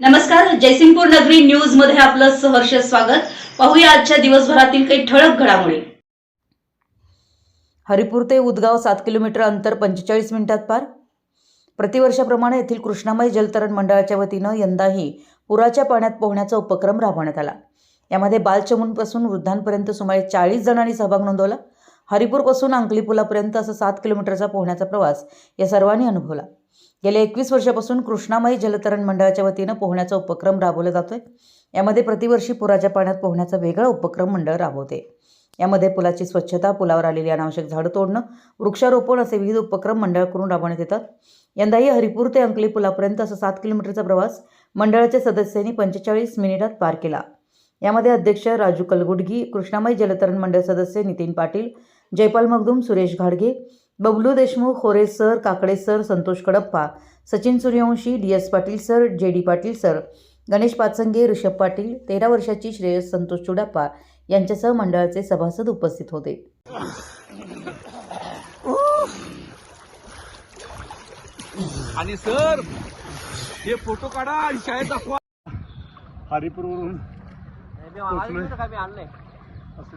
नमस्कार जयसिंगपूर नगरी न्यूजमध्ये आपलं सहर्ष स्वागत. पाहूया आजच्या दिवसभरातील काही ठळक घडामोडी. हरिपूर ते उदगाव सात किलोमीटर अंतर पंचेचाळीस मिनिटात पार. प्रतिवर्षाप्रमाणे येथील कृष्णामाई जलतरण मंडळाच्या वतीनं यंदाही पुराच्या पाण्यात पोहण्याचा उपक्रम राबवण्यात आला. यामध्ये बालचमूनपासून वृद्धांपर्यंत सुमारे चाळीस जणांनी सहभाग नोंदवला. हरिपूरपासून अंकली पुलापर्यंत असा सात किलोमीटरचा पोहण्याचा प्रवास या सर्वांनी अनुभवला. गेल्या एकवीस वर्षापासून कृष्णामाई जलतरण मंडळाच्या वतीनं पोहण्याचा उपक्रम राबवला जातोय. यामध्ये प्रतिवर्षी पुराच्या पाण्यात पोहण्याचा वेगळा उपक्रम मंडळ राबवते. यामध्ये पुलाची स्वच्छता पुलावर आलेली अनावश्यक झाडं तोडणं वृक्षारोपण असे विविध उपक्रम मंडळ करून राबवण्यात येतात. यंदाही हरिपूर ते अंकली पुलापर्यंत असा सात किलोमीटरचा प्रवास मंडळाच्या सदस्यांनी पंचेचाळीस मिनिटात पार केला. यामध्ये अध्यक्ष राजू कलगुडगी कृष्णामाई जलतरण मंडळ सदस्य नितीन पाटील जयपाल मगदूम सुरेश घाडगे Bablu Deshmukh Hore sir Kakade sir Santosh Kadappa Sachin Suryavanshi D S Patil sir J D Patil sir Ganesh Pachange Rishabh Patil तेरा वर्षाची श्रेयस संतोष चुडाप्पा यांच्यासह मंडळाचे सभासद उपस्थित होते आणि सर हे फोटो काढा आणि शाळेत दाखवा हरिपूरवरून पोचलोय. असं.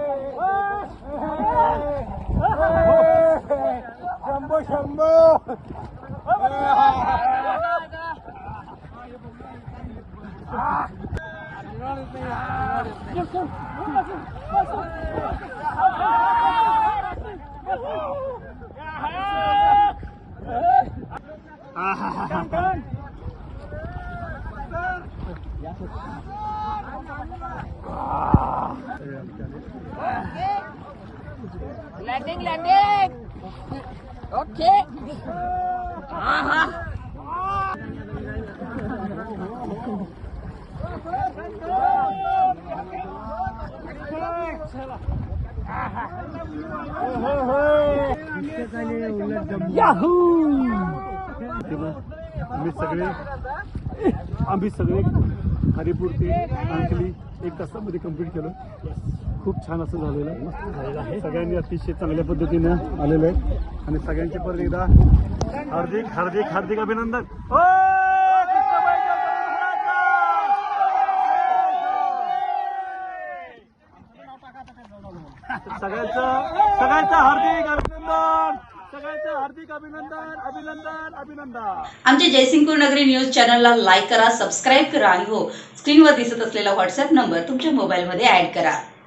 आलो. काय आहे Shambho Shambho landing landing okay आम्ही सगळे आम्ही सगळे हरिपूर ते अंकली एक तासामध्ये कंप्लीट केलं. खूप छान असं झालेलं आहे. सगळ्यांनी अतिशय चांगल्या पद्धतीनं आलेलं आहे. आणि सगळ्यांचे परत एकदा हार्दिक हार्दिक हार्दिक अभिनंदन. सगळ्यांचं सगळ्यांचं हार्दिक अभिनंदन. सगळ्यांचं हार्दिक अभिनंदन अभिनंदन अभिनंदन. आमच्या जयसिंगपूर नगरी न्यूज चॅनलला लाईक करा सबस्क्राईब करा आणि हो स्क्रीनवर दिसत असलेला व्हॉट्सअप नंबर तुमच्या मोबाईलमध्ये ऍड करा.